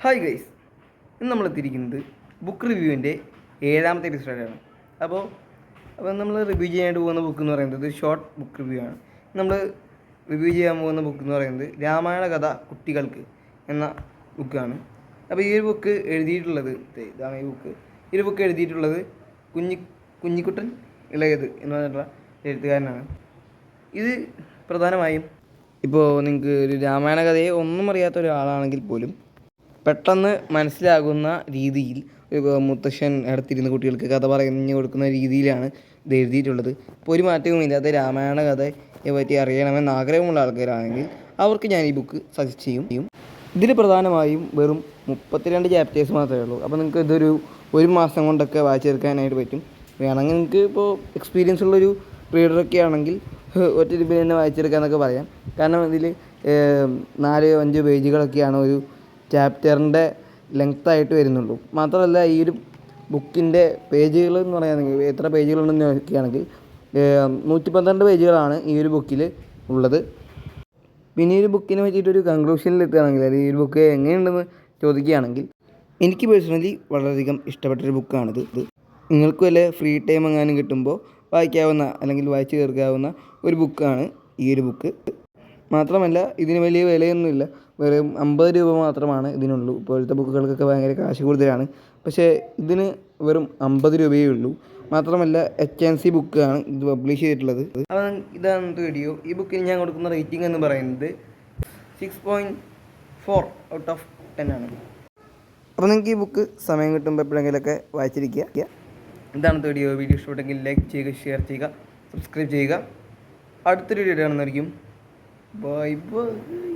Hi guys ഇന്ന് നമ്മൾ എത്തിയിരിക്കുന്നത് ബുക്ക് റിവ്യൂവിന്റെ ഏഴാമത്തെ എപ്പിസോഡാണ് അപ്പോൾ അപ്പോൾ നമ്മൾ റിവ്യൂ ചെയ്യാനായിട്ട് പോകുന്ന ബുക്ക് എന്ന് പറയുന്നത് ഷോർട്ട് ബുക്ക് റിവ്യൂ ആണ്. നമ്മൾ റിവ്യൂ ചെയ്യാൻ പോകുന്ന ബുക്ക് എന്ന് പറയുന്നത് രാമായണ കഥ കുട്ടികൾക്ക് എന്ന ബുക്കാണ് അപ്പോൾ ഈ ഒരു ബുക്ക് എഴുതിയിട്ടുള്ളത് ഇതാണ് ഈ ബുക്ക് ഈ ഒരു ബുക്ക് എഴുതിയിട്ടുള്ളത് കുഞ്ഞി കുഞ്ഞിക്കുട്ടൻ ഇളയത് എന്ന് പറഞ്ഞിട്ടുള്ള എഴുത്തുകാരനാണ്. ഇത് പ്രധാനമായും ഇപ്പോൾ നിങ്ങൾക്ക് ഒരു രാമായണ കഥയെ ഒന്നും അറിയാത്ത ഒരാളാണെങ്കിൽ പോലും പെട്ടെന്ന് മനസ്സിലാകുന്ന രീതിയിൽ മുത്തശ്ശൻ അടുത്തിരുന്ന് കുട്ടികൾക്ക് കഥ പറഞ്ഞു കൊടുക്കുന്ന രീതിയിലാണ് ഇത് എഴുതിയിട്ടുള്ളത്. ഇപ്പോൾ ഒരു മാറ്റവും ഇല്ലാത്ത രാമായണ കഥയെ പറ്റി അറിയണമെന്ന് ആഗ്രഹമുള്ള ആൾക്കാരാണെങ്കിൽ അവർക്ക് ഞാൻ ഈ ബുക്ക് സജസ്റ്റ് ചെയ്യും. ഇതിൽ പ്രധാനമായും വെറും മുപ്പത്തിരണ്ട് ചാപ്റ്റേഴ്സ് മാത്രമേ ഉള്ളൂ. അപ്പോൾ നിങ്ങൾക്ക് ഇതൊരു ഒരു മാസം കൊണ്ടൊക്കെ വായിച്ചെടുക്കാനായിട്ട് പറ്റും. വേണമെങ്കിൽ നിങ്ങൾക്ക് ഇപ്പോൾ എക്സ്പീരിയൻസ് ഉള്ളൊരു റീഡറൊക്കെ ആണെങ്കിൽ ഒറ്റ രൂപയിൽ തന്നെ വായിച്ചെടുക്കാമെന്നൊക്കെ പറയാം. കാരണം ഇതിൽ നാല് അഞ്ച് പേജുകളൊക്കെയാണ് ഒരു ചാപ്റ്ററിന്റെ ലെങ്ത്തായിട്ട് വരുന്നുള്ളൂ. മാത്രമല്ല ഈ ഒരു ബുക്കിന്റെ പേജുകൾ എന്ന് പറയുകയാണെങ്കിൽ എത്ര പേജുകളുണ്ടെന്ന് നോക്കുകയാണെങ്കിൽ നൂറ്റി പന്ത്രണ്ട് പേജുകളാണ് ഈ ഒരു ബുക്കിൽ ഉള്ളത്. പിന്നെ ഈ ഒരു ബുക്കിനെ പറ്റിയിട്ടൊരു കൺക്ലൂഷനിൽ എത്തുകയാണെങ്കിൽ അല്ലെങ്കിൽ ഈ ഒരു ബുക്ക് എങ്ങനെയുണ്ടെന്ന് ചോദിക്കുകയാണെങ്കിൽ എനിക്ക് പേഴ്സണലി വളരെയധികം ഇഷ്ടപ്പെട്ടൊരു ബുക്കാണിത് ഇത്. നിങ്ങൾക്ക് വല്ല ഫ്രീ ടൈം എങ്ങാനും കിട്ടുമ്പോൾ വായിക്കാവുന്ന അല്ലെങ്കിൽ വായിച്ചു തീർക്കാവുന്ന ഒരു ബുക്കാണ് ഈ ഒരു ബുക്ക്. മാത്രമല്ല ഇതിന് വലിയ വിലയൊന്നുമില്ല. വെറും അമ്പത് രൂപ മാത്രമാണ് ഇതിനുള്ളൂ. ഇപ്പോഴത്തെ ബുക്കുകൾക്കൊക്കെ ഭയങ്കര കാശ് കൂടുതലാണ്. പക്ഷേ ഇതിന് വെറും അമ്പത് രൂപയേ ഉള്ളൂ. മാത്രമല്ല എച്ച് എൻ സി ബുക്കാണ് ഇത് പബ്ലിഷ് ചെയ്തിട്ടുള്ളത്. അപ്പം ഇതാണ് വീഡിയോ ഈ ബുക്കിന് ഞാൻ കൊടുക്കുന്ന റേറ്റിംഗ് എന്ന് പറയുന്നത് six point four out of ten ആണ്. അപ്പോൾ നിങ്ങൾക്ക് ഈ ബുക്ക് സമയം കിട്ടുമ്പോൾ എപ്പോഴെങ്കിലുമൊക്കെ വായിച്ചിരിക്കുക. ഇതാണ് വീഡിയോ വീഡിയോ ഇഷ്ടപ്പെട്ടെങ്കിൽ ലൈക്ക് ചെയ്യുക ഷെയർ ചെയ്യുക സബ്സ്ക്രൈബ് ചെയ്യുക. അടുത്തൊരു വീഡിയോ കാണുന്നതായിരിക്കും Bye-bye.